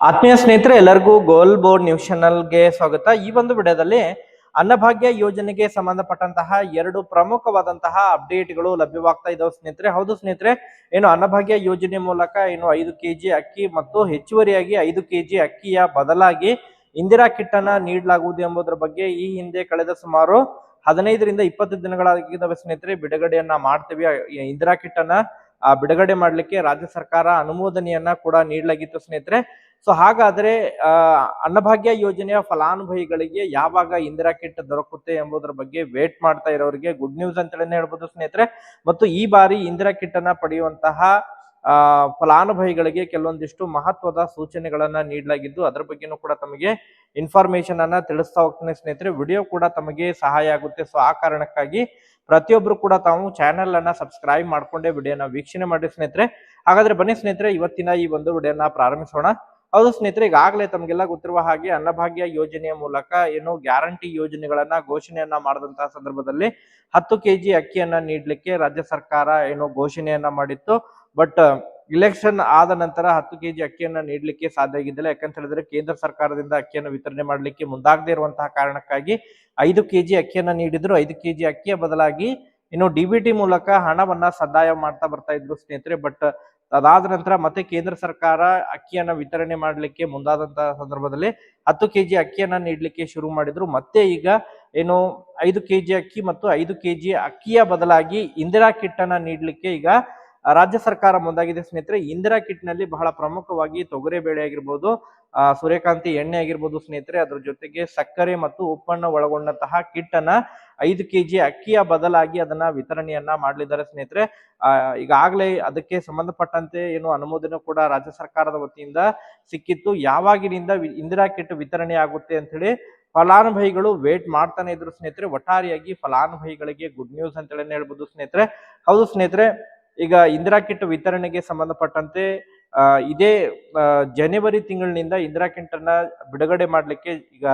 ಆತ್ಮೀಯ ಸ್ನೇಹಿತರೆ, ಎಲ್ಲರಿಗೂ ಗೋಲ್ ಬೋರ್ಡ್ ನ್ಯೂಸ್ ಚಾನಲ್ಗೆ ಸ್ವಾಗತ. ಈ ಒಂದು ವಿಡಿಯೋದಲ್ಲಿ ಅನ್ನಭಾಗ್ಯ ಯೋಜನೆಗೆ ಸಂಬಂಧಪಟ್ಟಂತಹ ಎರಡು ಪ್ರಮುಖವಾದಂತಹ ಅಪ್ಡೇಟ್ಗಳು ಲಭ್ಯವಾಗ್ತಾ ಇದಾವೆ ಸ್ನೇಹಿತರೆ. ಹೌದು ಸ್ನೇಹಿತರೆ, ಏನು ಅನ್ನಭಾಗ್ಯ ಯೋಜನೆ ಮೂಲಕ ಏನು ಐದು ಕೆಜಿ ಅಕ್ಕಿ ಮತ್ತು ಹೆಚ್ಚುವರಿಯಾಗಿ ಐದು ಕೆಜಿ ಅಕ್ಕಿಯ ಬದಲಾಗಿ ಇಂದಿರಾ ಕಿಟ್ ಅನ್ನ ನೀಡಲಾಗುವುದು ಎಂಬುದರ ಬಗ್ಗೆ ಈ ಹಿಂದೆ ಕಳೆದ ಸುಮಾರು ಹದಿನೈದರಿಂದ ಇಪ್ಪತ್ತು ದಿನಗಳಾಗಿದ್ದಾವೆ ಸ್ನೇಹಿತರೆ. ಬಿಡುಗಡೆಯನ್ನ ಮಾಡ್ತೀವಿ. ಇಂದಿರಾ ಕಿಟ್ ಅನ್ನ ಬಿಡುಗಡೆ ಮಾಡಲಿಕ್ಕೆ ರಾಜ್ಯ ಸರ್ಕಾರ ಅನುಮೋದನೆಯನ್ನ ಕೂಡ ನೀಡಲಾಗಿತ್ತು ಸ್ನೇಹಿತರೆ. ಸೊ ಹಾಗಾದ್ರೆ ಅನ್ನಭಾಗ್ಯ ಯೋಜನೆಯ ಫಲಾನುಭವಿಗಳಿಗೆ ಯಾವಾಗ ಇಂದಿರಾ ಕಿಟ್ ದೊರಕುತ್ತೆ ಎಂಬುದರ ಬಗ್ಗೆ ವೇಟ್ ಮಾಡ್ತಾ ಇರೋರಿಗೆ ಗುಡ್ ನ್ಯೂಸ್ ಅಂತೇಳಿ ಹೇಳ್ಬೋದು ಸ್ನೇಹಿತರೆ. ಮತ್ತು ಈ ಬಾರಿ ಇಂದಿರಾ ಕಿಟ್ ಅನ್ನ ಪಡೆಯುವಂತಹ ಫಲಾನುಭವಿಗಳಿಗೆ ಕೆಲವೊಂದಿಷ್ಟು ಮಹತ್ವದ ಸೂಚನೆಗಳನ್ನ ನೀಡಲಾಗಿದ್ದು, ಅದರ ಬಗ್ಗೆನೂ ಕೂಡ ತಮಗೆ ಇನ್ಫಾರ್ಮೇಶನ್ ಅನ್ನ ತಿಳಿಸ್ತಾ ಹೋಗ್ತೇನೆ ಸ್ನೇಹಿತರೆ. ವಿಡಿಯೋ ಕೂಡ ತಮಗೆ ಸಹಾಯ ಆಗುತ್ತೆ. ಸೊ ಆ ಕಾರಣಕ್ಕಾಗಿ ಪ್ರತಿಯೊಬ್ರು ಕೂಡ ತಾವು ಚಾನೆಲ್ ಅನ್ನ ಸಬ್ಸ್ಕ್ರೈಬ್ ಮಾಡ್ಕೊಂಡೇ ವಿಡಿಯೋನ ವೀಕ್ಷಣೆ ಮಾಡಿ ಸ್ನೇಹಿತರೆ. ಹಾಗಾದ್ರೆ ಬನ್ನಿ ಸ್ನೇಹಿತರೆ, ಇವತ್ತಿನ ಈ ಒಂದು ವಿಡಿಯೋನ ಪ್ರಾರಂಭಿಸೋಣ. ಹೌದು ಸ್ನೇಹಿತರೆ, ಈಗಾಗಲೇ ತಮಗೆಲ್ಲ ಗೊತ್ತಿರುವ ಹಾಗೆ ಅನ್ನಭಾಗ್ಯ ಯೋಜನೆಯ ಮೂಲಕ ಏನು ಗ್ಯಾರಂಟಿ ಯೋಜನೆಗಳನ್ನ ಘೋಷಣೆಯನ್ನ ಮಾಡಿದಂತಹ ಸಂದರ್ಭದಲ್ಲಿ ಹತ್ತು ಕೆಜಿ ಅಕ್ಕಿಯನ್ನ ನೀಡಲಿಕ್ಕೆ ರಾಜ್ಯ ಸರ್ಕಾರ ಏನು ಘೋಷಣೆಯನ್ನ ಮಾಡಿತ್ತು. ಬಟ್ ಇಲೆಕ್ಷನ್ ಆದ ನಂತರ ಹತ್ತು ಕೆಜಿ ಅಕ್ಕಿಯನ್ನ ನೀಡಲಿಕ್ಕೆ ಸಾಧ್ಯ ಆಗಿದ್ದಿಲ್ಲ. ಯಾಕಂತ ಹೇಳಿದ್ರೆ ಕೇಂದ್ರ ಸರ್ಕಾರದಿಂದ ಅಕ್ಕಿಯನ್ನು ವಿತರಣೆ ಮಾಡಲಿಕ್ಕೆ ಮುಂದಾಗದೇ ಇರುವಂತಹ ಕಾರಣಕ್ಕಾಗಿ ಐದು ಕೆಜಿ ಅಕ್ಕಿಯನ್ನ ನೀಡಿದ್ರು. ಐದು ಕೆಜಿ ಅಕ್ಕಿಯ ಬದಲಾಗಿ, ಇನ್ನು ಡಿ ಮೂಲಕ ಹಣವನ್ನ ಸದಾಯ ಮಾಡ್ತಾ ಬರ್ತಾ ಇದ್ರು ಸ್ನೇಹಿತರೆ. ಬಟ್ ಅದಾದ ನಂತರ ಮತ್ತೆ ಕೇಂದ್ರ ಸರ್ಕಾರ ಅಕ್ಕಿಯನ್ನ ವಿತರಣೆ ಮಾಡಲಿಕ್ಕೆ ಮುಂದಾದಂತಹ ಸಂದರ್ಭದಲ್ಲಿ ಹತ್ತು ಕೆಜಿ ಅಕ್ಕಿಯನ್ನ ನೀಡಲಿಕ್ಕೆ ಶುರು ಮಾಡಿದ್ರು. ಮತ್ತೆ ಈಗ ಏನು ಐದು ಕೆಜಿ ಅಕ್ಕಿ ಮತ್ತು ಐದು ಕೆಜಿ ಅಕ್ಕಿಯ ಬದಲಾಗಿ ಇಂದಿರಾ ಕಿಟ್ ಅನ್ನ ನೀಡಲಿಕ್ಕೆ ಈಗ ರಾಜ್ಯ ಸರ್ಕಾರ ಮುಂದಾಗಿದೆ ಸ್ನೇಹಿತರೆ. ಇಂದಿರಾ ಕಿಟ್ನಲ್ಲಿ ಬಹಳ ಪ್ರಮುಖವಾಗಿ ತೊಗರಿ ಬೇಳೆ ಆಗಿರ್ಬೋದು, ಆ, ಸೂರ್ಯಕಾಂತಿ ಎಣ್ಣೆ ಆಗಿರ್ಬೋದು ಸ್ನೇಹಿತರೆ. ಅದ್ರ ಜೊತೆಗೆ ಸಕ್ಕರೆ ಮತ್ತು ಉಪ್ಪನ್ನು ಒಳಗೊಂಡಂತಹ ಕಿಟ್ ಅನ್ನ ಐದು ಕೆಜಿ ಅಕ್ಕಿಯ ಬದಲಾಗಿ ಅದನ್ನ ವಿತರಣೆಯನ್ನ ಮಾಡಲಿದ್ದಾರೆ ಸ್ನೇಹಿತರೆ. ಈಗಾಗಲೇ ಅದಕ್ಕೆ ಸಂಬಂಧಪಟ್ಟಂತೆ ಏನು ಅನುಮೋದನೆ ಕೂಡ ರಾಜ್ಯ ಸರ್ಕಾರದ ವತಿಯಿಂದ ಸಿಕ್ಕಿತ್ತು. ಯಾವಾಗಿನಿಂದ ಇಂದಿರಾ ಕಿಟ್ ವಿತರಣೆ ಆಗುತ್ತೆ ಅಂತ ಹೇಳಿ ಫಲಾನುಭವಿಗಳು ವೇಟ್ ಮಾಡ್ತಾನೆ ಇದ್ರು ಸ್ನೇಹಿತರೆ. ಒಟ್ಟಾರೆಯಾಗಿ ಫಲಾನುಭವಿಗಳಿಗೆ ಗುಡ್ ನ್ಯೂಸ್ ಅಂತೇಳಿ ಹೇಳ್ಬೋದು ಸ್ನೇಹಿತರೆ. ಹೌದು ಸ್ನೇಹಿತರೆ ಈಗ ಇಂದಿರಾ ಕಿಟ್ ವಿತರಣೆಗೆ ಸಂಬಂಧಪಟ್ಟಂತೆ ಇದೇ ಜನವರಿ ತಿಂಗಳಿನಿಂದ ಇಂದಿರಾ ಕಿಟ್ ಅನ್ನ ಬಿಡುಗಡೆ ಮಾಡಲಿಕ್ಕೆ ಈಗ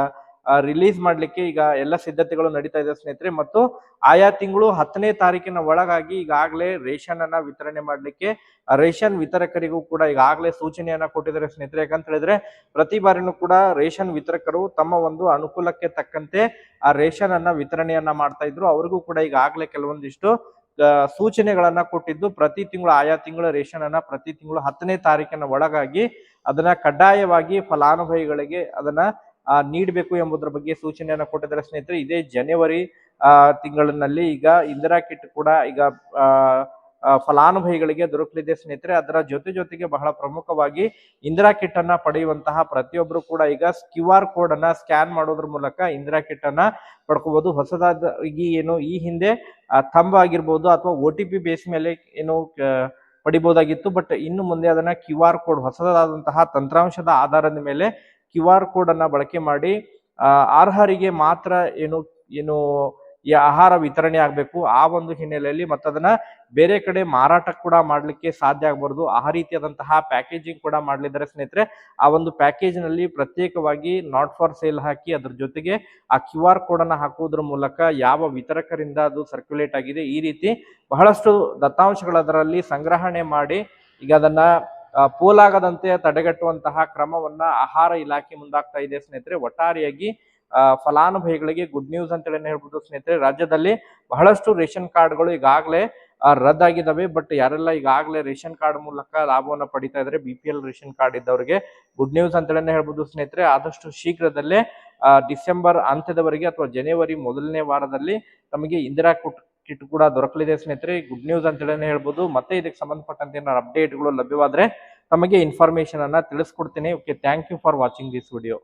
ರಿಲೀಸ್ ಮಾಡಲಿಕ್ಕೆ ಈಗ ಎಲ್ಲ ಸಿದ್ಧತೆಗಳು ನಡೀತಾ ಇದೆ ಸ್ನೇಹಿತರೆ. ಮತ್ತು ಆಯಾ ತಿಂಗಳು ಹತ್ತನೇ ತಾರೀಕಿನ ಒಳಗಾಗಿ ಈಗಾಗಲೇ ರೇಷನ್ ಅನ್ನ ವಿತರಣೆ ಮಾಡಲಿಕ್ಕೆ ರೇಷನ್ ವಿತರಕರಿಗೂ ಕೂಡ ಈಗಾಗಲೇ ಸೂಚನೆಯನ್ನ ಕೊಟ್ಟಿದ್ದಾರೆ ಸ್ನೇಹಿತರೆ. ಯಾಕಂತ ಹೇಳಿದ್ರೆ ಪ್ರತಿ ಬಾರಿನೂ ಕೂಡ ರೇಷನ್ ವಿತರಕರು ತಮ್ಮ ಒಂದು ಅನುಕೂಲಕ್ಕೆ ತಕ್ಕಂತೆ ಆ ರೇಷನ್ ಅನ್ನ ವಿತರಣೆಯನ್ನ ಮಾಡ್ತಾ ಇದ್ರು. ಅವ್ರಿಗೂ ಕೂಡ ಈಗಾಗಲೇ ಕೆಲವೊಂದಿಷ್ಟು ಸೂಚನೆಗಳನ್ನ ಕೊಟ್ಟಿದ್ದು ಪ್ರತಿ ತಿಂಗಳು ಆಯಾ ತಿಂಗಳ ರೇಷನ್ ಅನ್ನ ಪ್ರತಿ ತಿಂಗಳು ಹತ್ತನೇ ತಾರೀಕಿನ ಒಳಗಾಗಿ ಅದನ್ನ ಕಡ್ಡಾಯವಾಗಿ ಫಲಾನುಭವಿಗಳಿಗೆ ಅದನ್ನ ನೀಡಬೇಕು ಎಂಬುದರ ಬಗ್ಗೆ ಸೂಚನೆಯನ್ನ ಕೊಟ್ಟಿದ್ದಾರೆ ಸ್ನೇಹಿತರೆ. ಇದೇ ಜನವರಿ ಆ, ತಿಂಗಳಿನಲ್ಲಿ ಈಗ ಇಂದಿರಾ ಕಿಟ್ ಕೂಡ ಈಗ ಫಲಾನುಭವಿಗಳಿಗೆ ದೊರಕಲಿದೆ ಸ್ನೇಹಿತರೆ. ಅದರ ಜೊತೆ ಜೊತೆಗೆ ಬಹಳ ಪ್ರಮುಖವಾಗಿ ಇಂದಿರಾ ಕಿಟ್ ಅನ್ನ ಪಡೆಯುವಂತಹ ಪ್ರತಿಯೊಬ್ಬರು ಕೂಡ ಈಗ ಕ್ಯೂ ಆರ್ ಕೋಡ್ ಅನ್ನ ಸ್ಕ್ಯಾನ್ ಮಾಡೋದ್ರ ಮೂಲಕ ಇಂದಿರಾ ಕಿಟ್ ಅನ್ನ ಪಡ್ಕೋಬಹುದು ಹೊಸದಾಗಿ ಏನು ಈ ಹಿಂದೆ ಥಂಬ್ ಆಗಿರ್ಬೋದು ಅಥವಾ ಒ ಟಿ ಪಿ ಬೇಸ್ ಮೇಲೆ ಏನು ಪಡಿಬಹುದಾಗಿತ್ತು ಬಟ್ ಇನ್ನು ಮುಂದೆ ಅದನ್ನ ಕ್ಯೂ ಆರ್ ಕೋಡ್, ಹೊಸದಾದಂತಹ ತಂತ್ರಾಂಶದ ಆಧಾರದ ಮೇಲೆ ಕ್ಯೂ ಆರ್ ಕೋಡ್ ಅನ್ನ ಬಳಕೆ ಮಾಡಿ ಅರ್ಹರಿಗೆ ಮಾತ್ರ ಏನು ಏನು ಈ ಆಹಾರ ವಿತರಣೆ ಆಗಬೇಕು. ಆ ಒಂದು ಹಿನ್ನೆಲೆಯಲ್ಲಿ ಮತ್ತದನ್ನ ಬೇರೆ ಕಡೆ ಮಾರಾಟ ಕೂಡ ಮಾಡಲಿಕ್ಕೆ ಸಾಧ್ಯ ಆಗಬಾರ್ದು. ಆ ರೀತಿಯಾದಂತಹ ಪ್ಯಾಕೇಜಿಂಗ್ ಕೂಡ ಮಾಡ್ಲಿದ್ದಾರೆ ಸ್ನೇಹಿತರೆ. ಆ ಒಂದು ಪ್ಯಾಕೇಜ್ನಲ್ಲಿ ಪ್ರತ್ಯೇಕವಾಗಿ ನಾಟ್ ಫಾರ್ ಸೇಲ್ ಹಾಕಿ ಅದ್ರ ಜೊತೆಗೆ ಆ ಕ್ಯೂ ಆರ್ ಕೋಡ್ ಅನ್ನ ಹಾಕುವುದರ ಮೂಲಕ ಯಾವ ವಿತರಕರಿಂದ ಅದು ಸರ್ಕ್ಯುಲೇಟ್ ಆಗಿದೆ ಈ ರೀತಿ ಬಹಳಷ್ಟು ದತ್ತಾಂಶಗಳದರಲ್ಲಿ ಸಂಗ್ರಹಣೆ ಮಾಡಿ ಈಗ ಅದನ್ನ ಪೋಲಾಗದಂತೆ ತಡೆಗಟ್ಟುವಂತಹ ಕ್ರಮವನ್ನ ಆಹಾರ ಇಲಾಖೆ ಮುಂದಾಗ್ತಾ ಇದೆ ಸ್ನೇಹಿತರೆ. ಒಟ್ಟಾರೆಯಾಗಿ ಫಲಾನುಭವಿಗಳಿಗೆ ಗುಡ್ ನ್ಯೂಸ್ ಅಂತೇಳಿ ಹೇಳ್ಬೋದು ಸ್ನೇಹಿತರೆ, ರಾಜ್ಯದಲ್ಲಿ ಬಹಳಷ್ಟು ರೇಷನ್ ಕಾರ್ಡ್ಗಳು ಈಗಾಗಲೇ ರದ್ದಾಗಿದ್ದಾವೆ ಬಟ್ ಯಾರೆಲ್ಲ ಈಗಾಗಲೇ ರೇಷನ್ ಕಾರ್ಡ್ ಮೂಲಕ ಲಾಭವನ್ನ ಪಡಿತಾ ಇದ್ದಾರೆ ಬಿ ರೇಷನ್ ಕಾರ್ಡ್ ಇದ್ದವರಿಗೆ ಗುಡ್ ನ್ಯೂಸ್ ಅಂತೇಳಿ ಹೇಳ್ಬೋದು ಸ್ನೇಹಿತರೆ, ಆದಷ್ಟು ಶೀಘ್ರದಲ್ಲೇ ಡಿಸೆಂಬರ್ ಅಂತ್ಯದವರೆಗೆ ಅಥವಾ ಜನವರಿ ಮೊದಲನೇ ವಾರದಲ್ಲಿ ತಮಗೆ ಇಂದಿರಾ ಕುಟ್ ಕಿಟ್ ಕೂಡ ದೊರಕಲಿದೆ ಸ್ನೇಹಿತರೆ. ಗುಡ್ ನ್ಯೂಸ್ ಅಂತೇಳಿ ಹೇಳ್ಬೋದು, ಮತ್ತೆ ಇದಕ್ಕೆ ಸಂಬಂಧಪಟ್ಟಂತೆ ಏನಾದ್ರು ಅಪ್ಡೇಟ್ಗಳು ಲಭ್ಯವಾದ್ರೆ ತಮಗೆ ಇನ್ಫಾರ್ಮೇಶನ್ ಅನ್ನ ತಿಳಿಸ್ಕೊಡ್ತೀನಿ. Okay thank you for watching this video